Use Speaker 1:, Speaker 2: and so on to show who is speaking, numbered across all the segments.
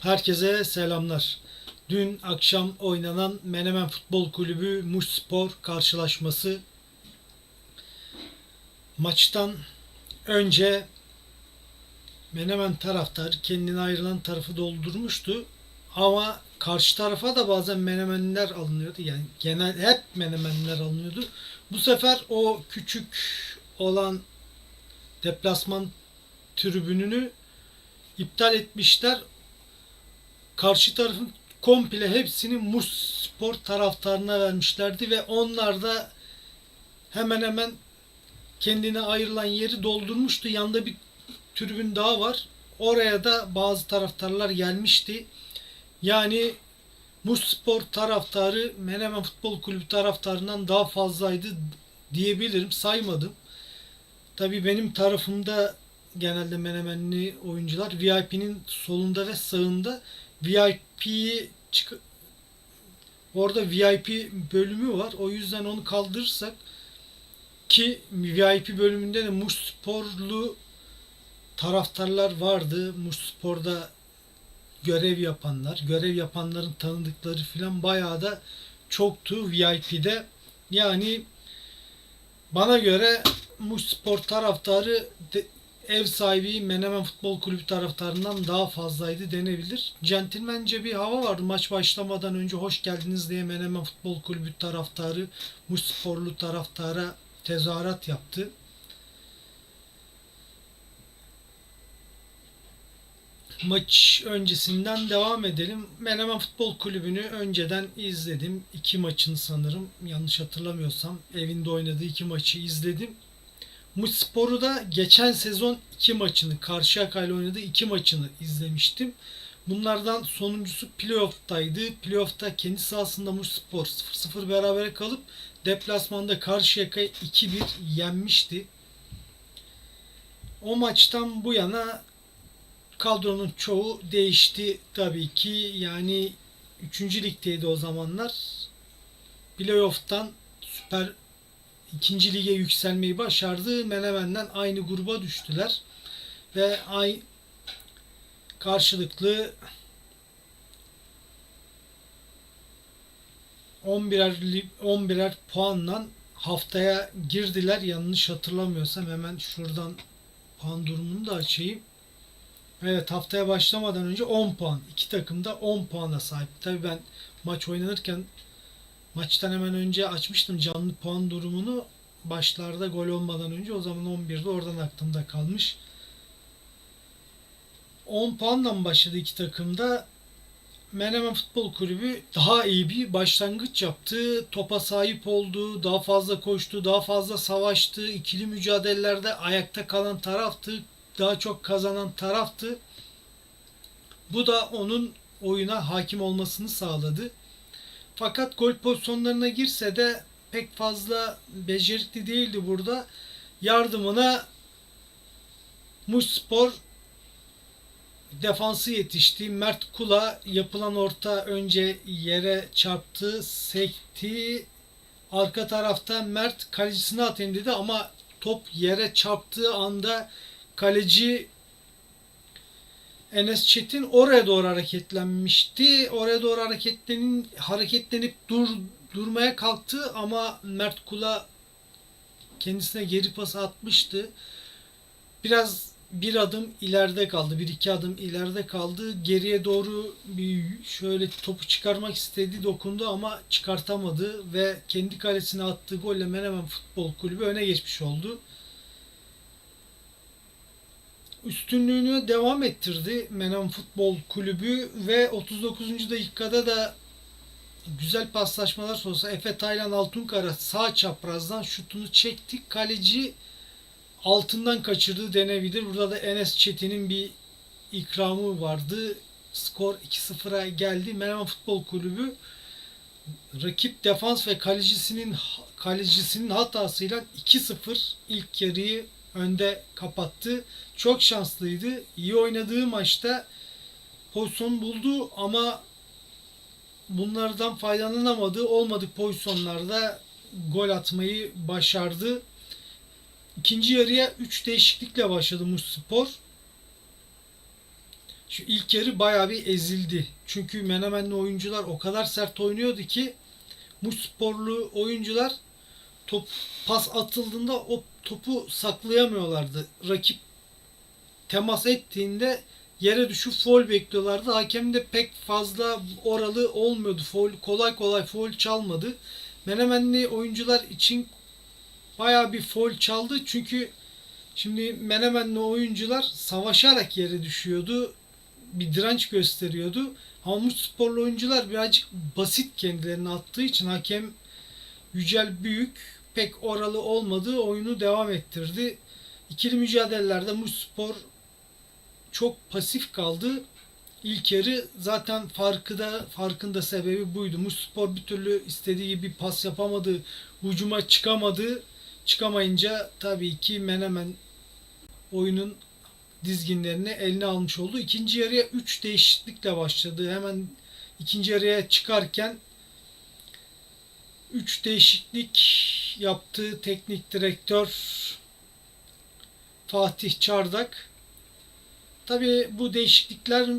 Speaker 1: Herkese selamlar. Dün akşam oynanan Menemen Futbol Kulübü Muş Spor karşılaşması maçtan önce Menemen taraftar kendine ayrılan tarafı doldurmuştu. Ama karşı tarafa da bazen menemenler alınıyordu. Yani genel hep menemenler alınıyordu. Bu sefer o küçük olan deplasman tribününü iptal etmişler. Karşı tarafın komple hepsini Muş Spor taraftarına vermişlerdi ve onlar da hemen hemen kendine ayrılan yeri doldurmuştu. Yanında bir tribün daha var. Oraya da bazı taraftarlar gelmişti. Yani Muş Spor taraftarı Menemen Futbol Kulübü taraftarından daha fazlaydı diyebilirim. Saymadım. Tabii benim tarafımda genelde Menemenli oyuncular VIP'nin solunda ve sağında VIP'yi çık orada VIP bölümü var. O yüzden onu kaldırırsak ki VIP bölümünde de Muş taraftarlar vardı. Muş Spor'da görev yapanlar, görev yapanların tanıdıkları filan bayağı da çoktu VIP'de. Yani bana göre Muş Spor taraftarı de- ev sahibi Menemen Futbol Kulübü taraftarından daha fazlaydı denebilir. Centilmence bir hava vardı. Maç başlamadan önce hoş geldiniz diye Menemen Futbol Kulübü taraftarı Muş Sporlu taraftara tezahürat yaptı. Maç öncesinden devam edelim. Menemen Futbol Kulübü'nü önceden izledim. İki maçını sanırım. Yanlış hatırlamıyorsam evinde oynadığı iki maçı izledim. Muş Spor'u da geçen sezon iki maçını, Karşıyaka ile oynadığı iki maçını izlemiştim. Bunlardan sonuncusu playoff'taydı. Playoff'ta kendi sahasında Muş Spor 0-0 berabere kalıp deplasmanda Karşıyaka'yı 2-1 yenmişti. O maçtan bu yana kadronun çoğu değişti tabii ki. Yani 3. ligdeydi o zamanlar. Playoff'tan Süper 2. lige yükselmeyi başardı. Menemen'den aynı gruba düştüler. Ve ay karşılıklı 11'er li- 11'er puanla haftaya girdiler. Yanlış hatırlamıyorsam hemen şuradan puan durumunu da açayım. Evet haftaya başlamadan önce 10 puan. İki takım da 10 puana sahip. Tabii ben maç oynanırken maçtan hemen önce açmıştım canlı puan durumunu. Başlarda gol olmadan önce o zaman 11'de oradan aklımda kalmış. 10 puanla mı başladı iki takımda? Menemen Futbol Kulübü daha iyi bir başlangıç yaptı. Topa sahip oldu, daha fazla koştu, daha fazla savaştı. İkili mücadelelerde ayakta kalan taraftı, daha çok kazanan taraftı. Bu da onun oyuna hakim olmasını sağladı. Fakat gol pozisyonlarına girse de pek fazla becerikli değildi burada. Yardımına Muş Spor defansı yetişti. Mert Kula yapılan orta önce yere çarptı, sekti. Arka tarafta Mert kalecisine atayım dedi ama top yere çarptığı anda kaleci Enes Çetin oraya doğru hareketlenmişti. Oraya doğru hareketlenin hareketlenip dur durmaya kalktı ama Mert Kula kendisine geri pas atmıştı. Biraz bir adım ileride kaldı. Bir iki adım ileride kaldı. Geriye doğru bir şöyle topu çıkarmak istedi, dokundu ama çıkartamadı ve kendi kalesine attığı golle Menemen Futbol Kulübü öne geçmiş oldu üstünlüğünü devam ettirdi Menemen Futbol Kulübü ve 39. dakikada da güzel paslaşmalar sonrası Efe Taylan Altunkara sağ çaprazdan şutunu çekti. Kaleci altından kaçırdığı denebilir. Burada da Enes Çetin'in bir ikramı vardı. Skor 2-0'a geldi. Menemen Futbol Kulübü rakip defans ve kalecisinin kalecisinin hatasıyla 2-0 ilk yarıyı önde kapattı. Çok şanslıydı. İyi oynadığı maçta pozisyon buldu ama bunlardan faydalanamadı. Olmadık pozisyonlarda gol atmayı başardı. İkinci yarıya 3 değişiklikle başladı Muş Spor. Şu ilk yarı bayağı bir ezildi. Çünkü Menemenli oyuncular o kadar sert oynuyordu ki Muş sporlu oyuncular top pas atıldığında o topu saklayamıyorlardı. Rakip temas ettiğinde yere düşüp foul bekliyorlardı. Hakem de pek fazla oralı olmuyordu. Foul, kolay kolay foul çalmadı. Menemenli oyuncular için bayağı bir foul çaldı. Çünkü şimdi Menemenli oyuncular savaşarak yere düşüyordu. Bir direnç gösteriyordu. Ama Muş sporlu oyuncular birazcık basit kendilerini attığı için hakem Yücel Büyük pek oralı olmadığı oyunu devam ettirdi. İkili mücadelelerde Muş Spor çok pasif kaldı. İlk yarı zaten farkı da farkın da sebebi buydu. Muş Spor bir türlü istediği gibi pas yapamadı, hücuma çıkamadı. Çıkamayınca tabii ki Menemen oyunun dizginlerini eline almış oldu. İkinci yarıya 3 değişiklikle başladı. Hemen ikinci yarıya çıkarken 3 değişiklik yaptığı teknik direktör Fatih Çardak. Tabii bu değişiklikler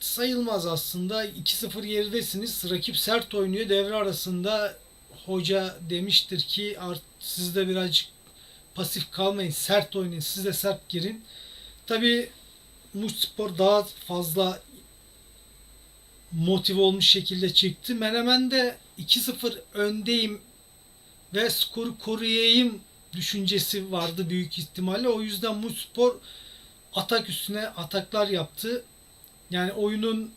Speaker 1: sayılmaz aslında. 2-0 geridesiniz. Rakip sert oynuyor. Devre arasında hoca demiştir ki art, siz de birazcık pasif kalmayın. Sert oynayın. Siz de sert girin. Tabii Muş Spor daha fazla motive olmuş şekilde çıktı. Menemen de 2-0 öndeyim ve skoru koruyayım düşüncesi vardı büyük ihtimalle. O yüzden Muş Spor atak üstüne ataklar yaptı. Yani oyunun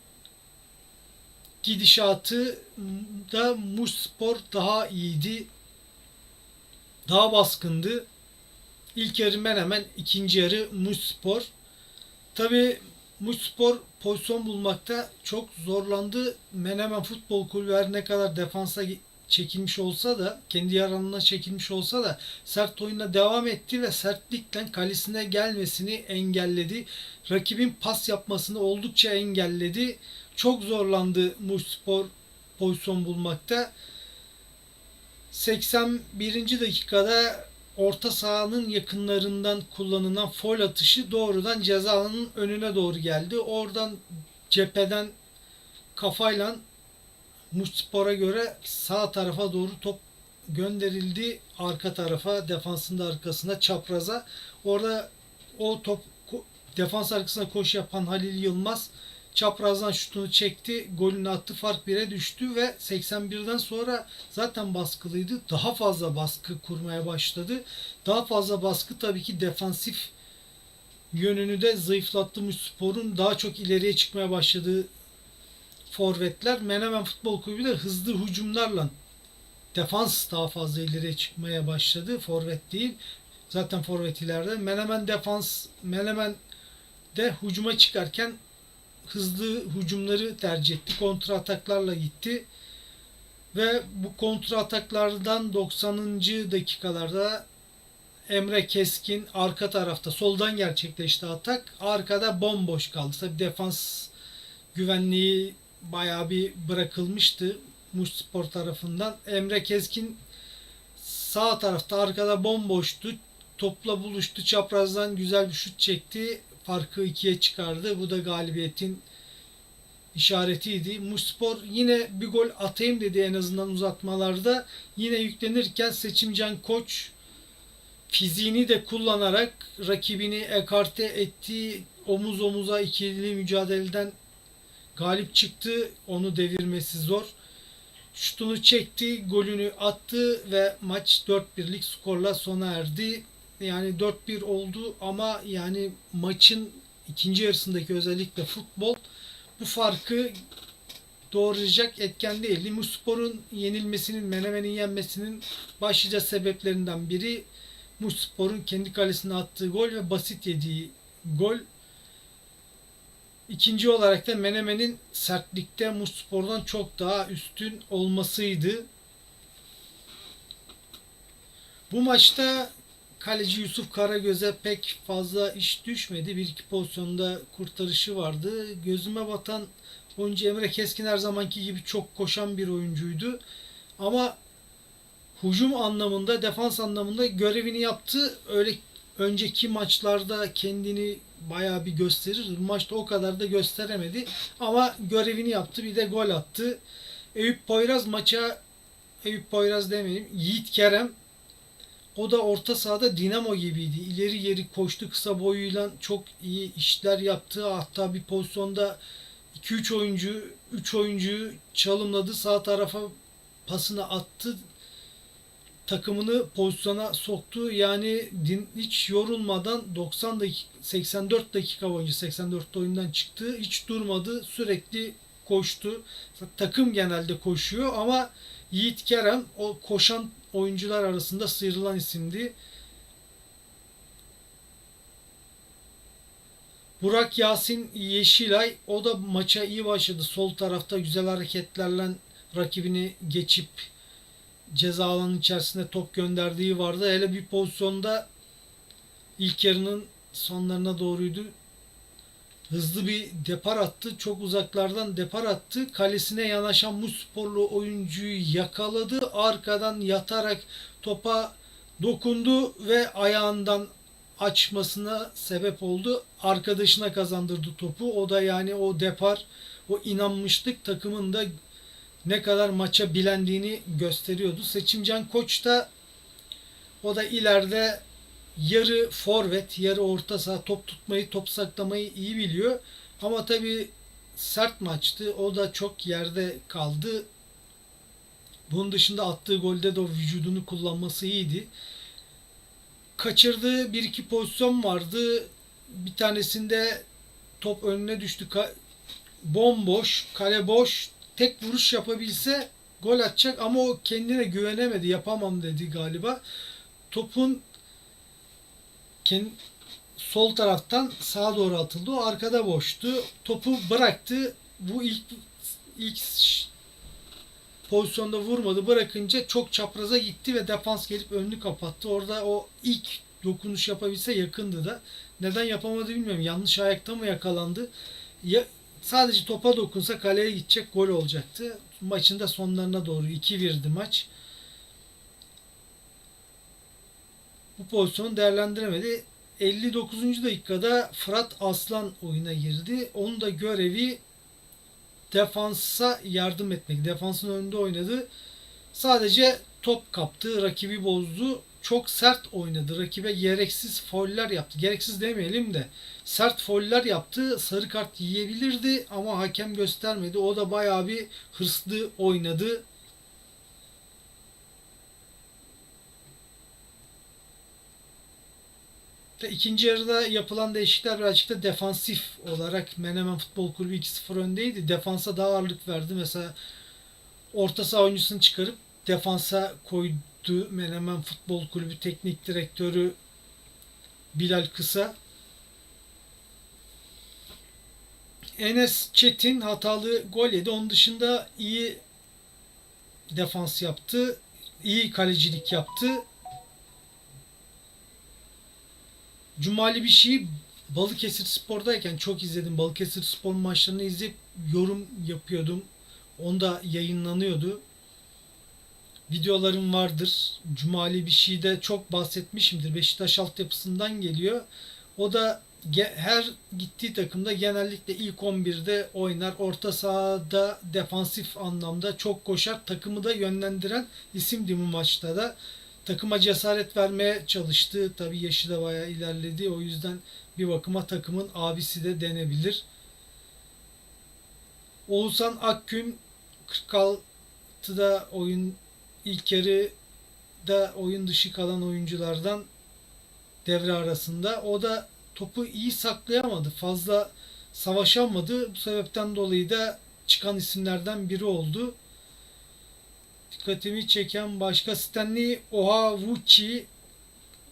Speaker 1: gidişatı da Muş Spor daha iyiydi. Daha baskındı. İlk yarı Menemen, ikinci yarı Muş Spor. Tabi Muş Spor pozisyon bulmakta çok zorlandı. Menemen Futbol Kulübü her ne kadar defansa çekilmiş olsa da kendi yaranına çekilmiş olsa da sert oyuna devam etti ve sertlikten kalesine gelmesini engelledi. Rakibin pas yapmasını oldukça engelledi. Çok zorlandı Muş Spor pozisyon bulmakta. 81. dakikada orta sahanın yakınlarından kullanılan foul atışı doğrudan ceza önüne doğru geldi. Oradan cepheden kafayla Muçspor'a göre sağ tarafa doğru top gönderildi. Arka tarafa, defansın da arkasına, çapraza. Orada o top defans arkasına koş yapan Halil Yılmaz çaprazdan şutunu çekti. Golünü attı. Fark 1'e düştü ve 81'den sonra zaten baskılıydı. Daha fazla baskı kurmaya başladı. Daha fazla baskı tabii ki defansif yönünü de zayıflattı sporun daha çok ileriye çıkmaya başladığı forvetler Menemen Futbol Kulübü de hızlı hücumlarla defans daha fazla ileriye çıkmaya başladı. Forvet değil. Zaten forvet ileride. Menemen defans Menemen de hücuma çıkarken hızlı hücumları tercih etti. Kontra ataklarla gitti. Ve bu kontra ataklardan 90. dakikalarda Emre Keskin arka tarafta soldan gerçekleşti atak. Arkada bomboş kaldı. Tabi defans güvenliği bayağı bir bırakılmıştı Muş Spor tarafından. Emre Keskin sağ tarafta arkada bomboştu. Topla buluştu. Çaprazdan güzel bir şut çekti. Farkı ikiye çıkardı. Bu da galibiyetin işaretiydi. Muspor yine bir gol atayım dedi en azından uzatmalarda. Yine yüklenirken Seçimcan Koç fiziğini de kullanarak rakibini ekarte etti. Omuz omuza ikili mücadeleden galip çıktı. Onu devirmesi zor. Şutunu çekti, golünü attı ve maç 4-1'lik skorla sona erdi. Yani 4-1 oldu ama yani maçın ikinci yarısındaki özellikle futbol bu farkı doğrayacak etken değildi. Muspor'un yenilmesinin, Menemen'in yenmesinin başlıca sebeplerinden biri Muspor'un kendi kalesine attığı gol ve basit yediği gol. İkinci olarak da Menemen'in sertlikte Muspor'dan çok daha üstün olmasıydı. Bu maçta kaleci Yusuf Karagöz'e pek fazla iş düşmedi. Bir iki pozisyonda kurtarışı vardı. Gözüme batan oyuncu Emre Keskin her zamanki gibi çok koşan bir oyuncuydu. Ama hücum anlamında, defans anlamında görevini yaptı. Öyle önceki maçlarda kendini bayağı bir gösterir. Maçta o kadar da gösteremedi. Ama görevini yaptı. Bir de gol attı. Eyüp Poyraz maça Eyüp Poyraz demeyeyim. Yiğit Kerem o da orta sahada dinamo gibiydi. İleri geri koştu kısa boyuyla çok iyi işler yaptı. Hatta bir pozisyonda 2-3 oyuncu 3 oyuncuyu çalımladı. Sağ tarafa pasını attı. Takımını pozisyona soktu. Yani din, hiç yorulmadan 90 dakika 84 dakika boyunca 84 oyundan çıktı. Hiç durmadı. Sürekli koştu. Takım genelde koşuyor ama Yiğit Kerem o koşan oyuncular arasında sıyrılan isimdi. Burak Yasin Yeşilay o da maça iyi başladı. Sol tarafta güzel hareketlerle rakibini geçip ceza alanının içerisinde top gönderdiği vardı. Hele bir pozisyonda ilk yarının sonlarına doğruydu. Hızlı bir depar attı. Çok uzaklardan depar attı. Kalesine yanaşan Musporlu oyuncuyu yakaladı. Arkadan yatarak topa dokundu ve ayağından açmasına sebep oldu. Arkadaşına kazandırdı topu. O da yani o depar, o inanmışlık takımın da ne kadar maça bilendiğini gösteriyordu. Seçimcan Koç da o da ileride yarı forvet, yarı orta saha top tutmayı, top saklamayı iyi biliyor. Ama tabii sert maçtı. O da çok yerde kaldı. Bunun dışında attığı golde de o vücudunu kullanması iyiydi. Kaçırdığı bir iki pozisyon vardı. Bir tanesinde top önüne düştü. Ka- bomboş, kale boş. Tek vuruş yapabilse gol atacak ama o kendine güvenemedi. Yapamam dedi galiba. Topun kendi sol taraftan sağa doğru atıldı. O arkada boştu. Topu bıraktı. Bu ilk ilk pozisyonda vurmadı. Bırakınca çok çapraza gitti ve defans gelip önünü kapattı. Orada o ilk dokunuş yapabilse yakındı da. Neden yapamadı bilmiyorum. Yanlış ayakta mı yakalandı? Ya, sadece topa dokunsa kaleye gidecek gol olacaktı. Maçın da sonlarına doğru 2-1'di maç. Bu pozisyonu değerlendiremedi. 59. dakikada Fırat Aslan oyuna girdi. Onun da görevi defansa yardım etmek. Defansın önünde oynadı. Sadece top kaptı, rakibi bozdu. Çok sert oynadı. Rakibe gereksiz foller yaptı. Gereksiz demeyelim de sert foller yaptı. Sarı kart yiyebilirdi ama hakem göstermedi. O da bayağı bir hırslı oynadı. İkinci yarıda yapılan değişiklikler birazcık da defansif olarak Menemen Futbol Kulübü 2-0 öndeydi. Defansa daha ağırlık verdi. Mesela orta saha oyuncusunu çıkarıp defansa koydu Menemen Futbol Kulübü teknik direktörü Bilal Kısa. Enes Çetin hatalı gol yedi. Onun dışında iyi defans yaptı. iyi kalecilik yaptı. Cumali bir şey Balıkesir Spor'dayken çok izledim. Balıkesir Spor maçlarını izleyip yorum yapıyordum. Onda yayınlanıyordu. Videolarım vardır. Cumali bir şeyde çok bahsetmişimdir. Beşiktaş altyapısından geliyor. O da her gittiği takımda genellikle ilk 11'de oynar. Orta sahada defansif anlamda çok koşar. Takımı da yönlendiren isimdi bu maçta da takıma cesaret vermeye çalıştı. Tabii yaşı da bayağı ilerledi. O yüzden bir bakıma takımın abisi de denebilir. Oğuzhan Akgün 46'da oyun ilk yarıda oyun dışı kalan oyunculardan devre arasında. O da topu iyi saklayamadı. Fazla savaşamadı. Bu sebepten dolayı da çıkan isimlerden biri oldu dikkatimi çeken başka Stanley Ohavuchi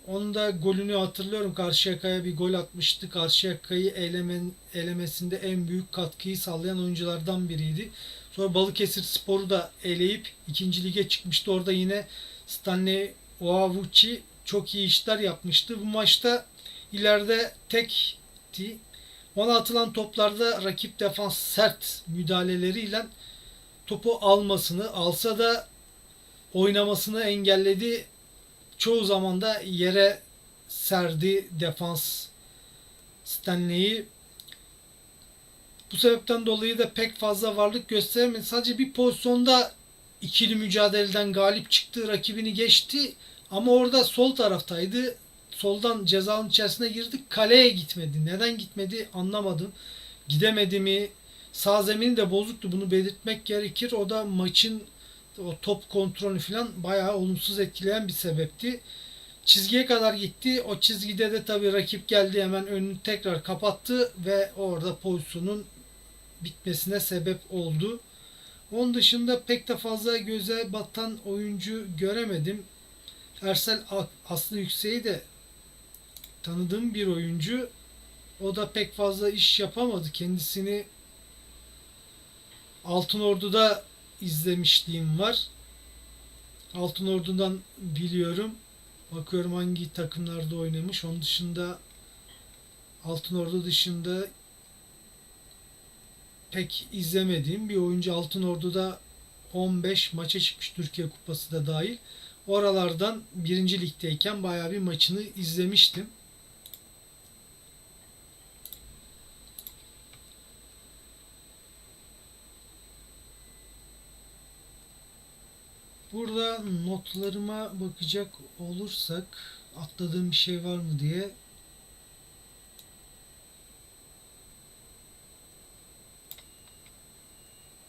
Speaker 1: onun da golünü hatırlıyorum. Karşıyaka'ya bir gol atmıştı. Karşıyaka'yı elemen, elemesinde en büyük katkıyı sağlayan oyunculardan biriydi. Sonra Balıkesir Spor'u da eleyip ikinci lige çıkmıştı. Orada yine Stanley Ohavuchi çok iyi işler yapmıştı. Bu maçta ileride tekti. Ona atılan toplarda rakip defans sert müdahaleleriyle topu almasını, alsa da oynamasını engelledi. Çoğu zaman da yere serdi defans Stanley'i. Bu sebepten dolayı da pek fazla varlık gösteremedi. Sadece bir pozisyonda ikili mücadeleden galip çıktı. Rakibini geçti. Ama orada sol taraftaydı. Soldan cezanın içerisine girdi. Kaleye gitmedi. Neden gitmedi anlamadım. Gidemedi mi? Sağ zemini de bozuktu. Bunu belirtmek gerekir. O da maçın o top kontrolü falan bayağı olumsuz etkileyen bir sebepti. Çizgiye kadar gitti. O çizgide de tabii rakip geldi hemen önünü tekrar kapattı ve orada pozisyonun bitmesine sebep oldu. Onun dışında pek de fazla göze batan oyuncu göremedim. Ersel Aslı Yüksek'i de tanıdığım bir oyuncu. O da pek fazla iş yapamadı. Kendisini Altın Ordu'da izlemişliğim var. Altın Ordu'dan biliyorum. Bakıyorum hangi takımlarda oynamış. Onun dışında Altın Ordu dışında pek izlemediğim bir oyuncu Altın Ordu'da 15 maça çıkmış Türkiye Kupası da dahil. Oralardan birinci ligdeyken bayağı bir maçını izlemiştim. Burada notlarıma bakacak olursak atladığım bir şey var mı diye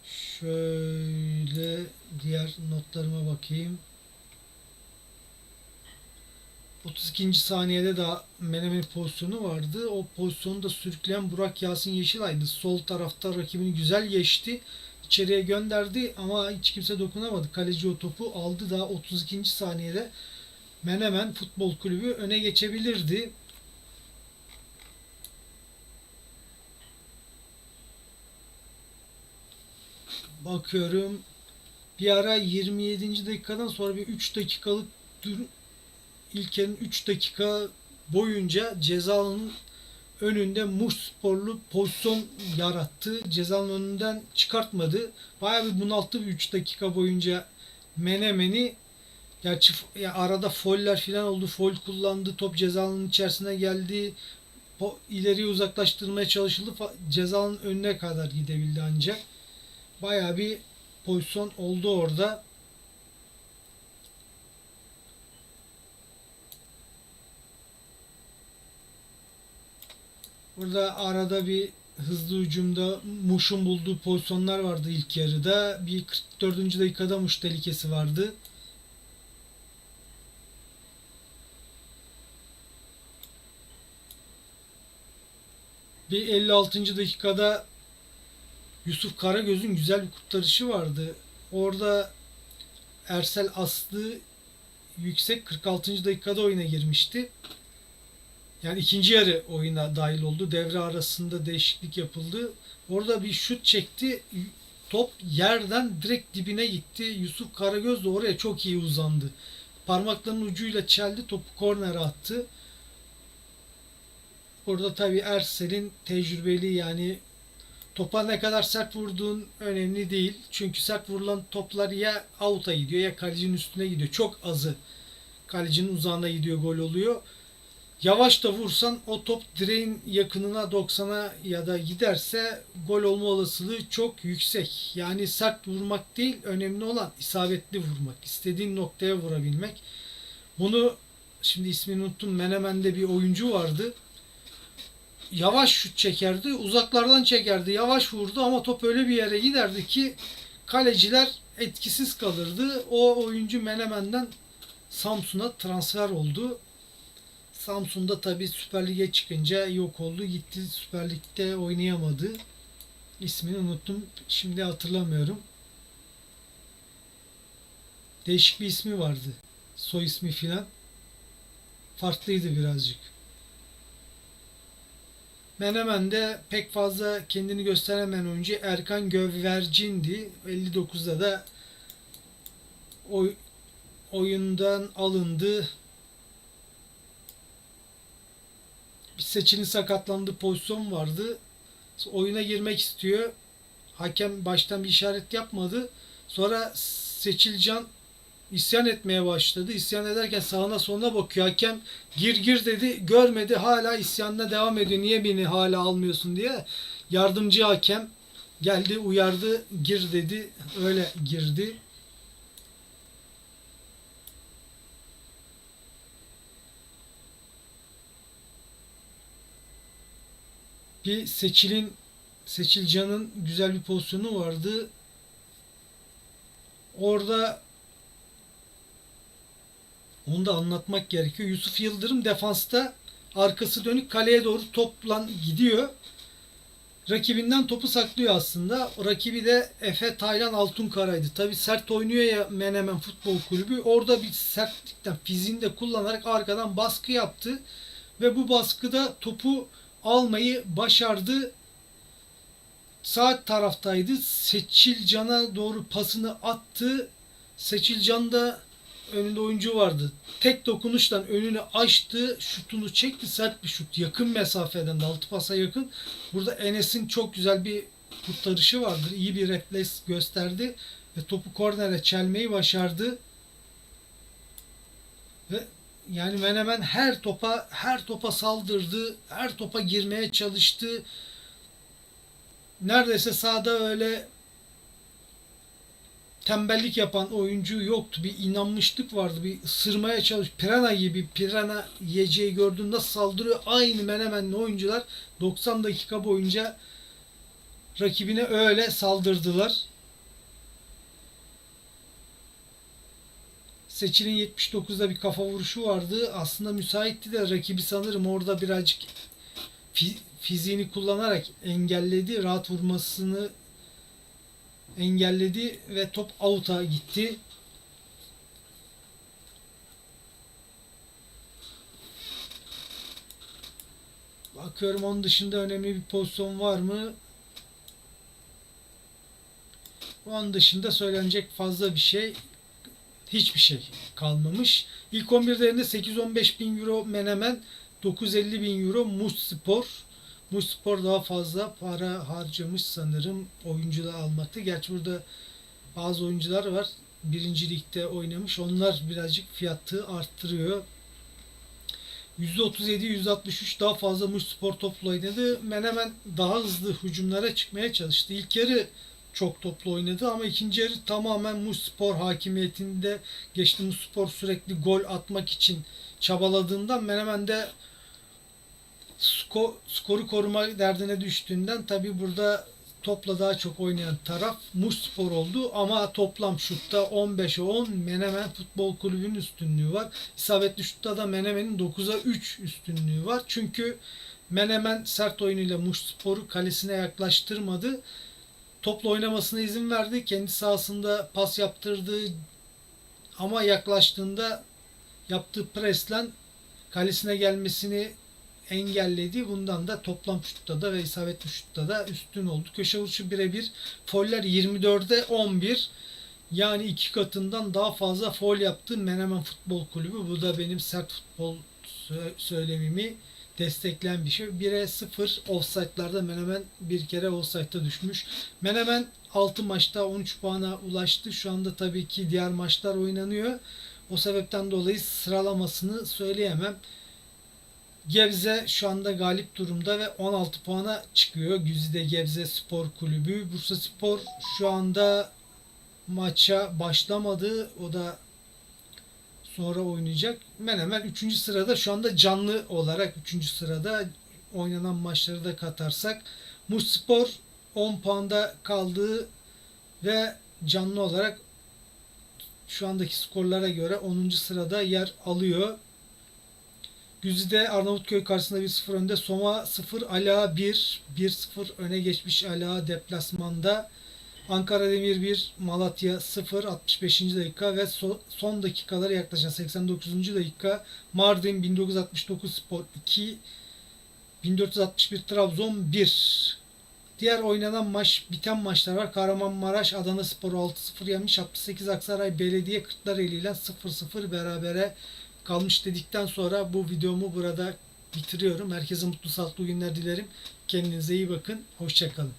Speaker 1: şöyle diğer notlarıma bakayım. 32. saniyede daha Menemen pozisyonu vardı. O pozisyonu da sürükleyen Burak Yasin Yeşilay'dı. Sol tarafta rakibini güzel geçti. İçeriye gönderdi ama hiç kimse dokunamadı. Kaleci o topu aldı daha 32. saniyede Menemen Futbol Kulübü öne geçebilirdi. Bakıyorum bir ara 27. dakikadan sonra bir 3 dakikalık dur İlker'in 3 dakika boyunca cezanın önünde Muş sporlu pozisyon yarattı. Cezanın önünden çıkartmadı. Bayağı bir bunalttı bir 3 dakika boyunca Menemen'i. F- ya arada foller falan oldu. Fol kullandı. Top cezanın içerisine geldi. O ileriye uzaklaştırmaya çalışıldı. Cezanın önüne kadar gidebildi ancak. Bayağı bir pozisyon oldu orada. Burada arada bir hızlı hücumda Muş'un bulduğu pozisyonlar vardı ilk yarıda. Bir 44. dakikada Muş tehlikesi vardı. Bir 56. dakikada Yusuf Karagöz'ün güzel bir kurtarışı vardı. Orada Ersel Aslı yüksek 46. dakikada oyuna girmişti. Yani ikinci yarı oyuna dahil oldu. Devre arasında değişiklik yapıldı. Orada bir şut çekti. Top yerden direkt dibine gitti. Yusuf Karagöz de oraya çok iyi uzandı. Parmaklarının ucuyla çeldi. Topu kornere attı. Orada tabii Ersel'in tecrübeli yani topa ne kadar sert vurduğun önemli değil. Çünkü sert vurulan toplar ya out'a gidiyor ya kalecinin üstüne gidiyor. Çok azı kalecinin uzağına gidiyor gol oluyor. Yavaş da vursan o top direğin yakınına 90'a ya da giderse gol olma olasılığı çok yüksek. Yani sert vurmak değil önemli olan isabetli vurmak. istediğin noktaya vurabilmek. Bunu şimdi ismini unuttum. Menemen'de bir oyuncu vardı. Yavaş şut çekerdi. Uzaklardan çekerdi. Yavaş vurdu ama top öyle bir yere giderdi ki kaleciler etkisiz kalırdı. O oyuncu Menemen'den Samsun'a transfer oldu. Samsun'da tabi Süper Lig'e çıkınca yok oldu. Gitti Süper Lig'de oynayamadı. İsmini unuttum. Şimdi hatırlamıyorum. Değişik bir ismi vardı. Soy ismi filan. Farklıydı birazcık. Menemen'de pek fazla kendini gösteremeyen oyuncu Erkan Gövercin'di. 59'da da oy, oyundan alındı. Bir seçinin sakatlandığı pozisyon vardı. Oyuna girmek istiyor. Hakem baştan bir işaret yapmadı. Sonra Seçilcan isyan etmeye başladı. İsyan ederken sağına soluna bakıyor. Hakem gir gir dedi. Görmedi. Hala isyanına devam ediyor. Niye beni hala almıyorsun diye. Yardımcı hakem geldi uyardı. Gir dedi. Öyle girdi. Bir Seçil'in Seçilcan'ın güzel bir pozisyonu vardı. Orada onu da anlatmak gerekiyor. Yusuf Yıldırım defansta arkası dönük kaleye doğru topla gidiyor. Rakibinden topu saklıyor aslında. O rakibi de Efe Taylan Altunkara'ydı. Tabi sert oynuyor ya Menemen Futbol Kulübü. Orada bir sertlikten fiziğini de kullanarak arkadan baskı yaptı. Ve bu baskıda topu almayı başardı. Sağ taraftaydı. Seçilcan'a doğru pasını attı. Seçilcan da önünde oyuncu vardı. Tek dokunuştan önünü açtı. Şutunu çekti. Sert bir şut. Yakın mesafeden de altı pasa yakın. Burada Enes'in çok güzel bir kurtarışı vardır. İyi bir refleks gösterdi. Ve topu kornere çelmeyi başardı. Ve yani Menemen her topa her topa saldırdı. Her topa girmeye çalıştı. Neredeyse sahada öyle tembellik yapan oyuncu yoktu. Bir inanmışlık vardı. Bir ısırmaya çalış. Pirana gibi pirana yiyeceği gördüğünde nasıl saldırıyor. Aynı Menemenli oyuncular 90 dakika boyunca rakibine öyle saldırdılar. Seçil'in 79'da bir kafa vuruşu vardı. Aslında müsaitti de rakibi sanırım orada birazcık fi- fiziğini kullanarak engelledi. Rahat vurmasını engelledi ve top out'a gitti. Bakıyorum onun dışında önemli bir pozisyon var mı? Onun dışında söylenecek fazla bir şey hiçbir şey kalmamış. İlk 11'lerinde 815 bin euro Menemen, 950 bin euro Muş Spor. Muş Spor daha fazla para harcamış sanırım oyuncular almakta. Gerçi burada bazı oyuncular var. Birinci ligde oynamış. Onlar birazcık fiyatı arttırıyor. %37-163 daha fazla Muş Spor toplu oynadı. Menemen daha hızlı hücumlara çıkmaya çalıştı. İlk yarı çok toplu oynadı ama ikinci yarı tamamen Muş Spor hakimiyetinde geçti. Muş Spor sürekli gol atmak için çabaladığından Menemen de sko- skoru koruma derdine düştüğünden tabi burada topla daha çok oynayan taraf Muş Spor oldu ama toplam şutta 15'e 10 Menemen Futbol Kulübü'nün üstünlüğü var. İsabetli şutta da Menemen'in 9'a 3 üstünlüğü var. Çünkü Menemen sert oyunuyla Muş Spor'u kalesine yaklaştırmadı. Topla oynamasına izin verdi. Kendi sahasında pas yaptırdı. Ama yaklaştığında yaptığı presle kalesine gelmesini engelledi. Bundan da toplam şutta da ve isabetli şutta da üstün oldu. Köşe vuruşu birebir. Foller 24'e 11. Yani iki katından daha fazla foul yaptı Menemen Futbol Kulübü. Bu da benim sert futbol sö- söylemimi destekleyen bir şey. 1'e 0 offside'larda Menemen bir kere offside'da düşmüş. Menemen 6 maçta 13 puana ulaştı. Şu anda tabii ki diğer maçlar oynanıyor. O sebepten dolayı sıralamasını söyleyemem. Gebze şu anda galip durumda ve 16 puana çıkıyor. Güzide Gebze Spor Kulübü. Bursa Spor şu anda maça başlamadı. O da sonra oynayacak. Menemen 3. sırada şu anda canlı olarak 3. sırada oynanan maçları da katarsak Muş Spor 10 puanda kaldığı ve canlı olarak şu andaki skorlara göre 10. sırada yer alıyor. Güzide Arnavutköy karşısında 1-0 önde. Soma 0, Ala 1. 1-0 öne geçmiş Ala deplasmanda. Ankara Demir 1, Malatya 0, 65. dakika ve so- son dakikalara yaklaşan 89. dakika Mardin 1969 Spor 2, 1461 Trabzon 1. Diğer oynanan maç, biten maçlar var. Kahramanmaraş Adana Spor 6-0 yenmiş. 68 Aksaray Belediye Kırklareli ile 0-0 berabere kalmış dedikten sonra bu videomu burada bitiriyorum. Herkese mutlu sağlıklı günler dilerim. Kendinize iyi bakın. Hoşçakalın.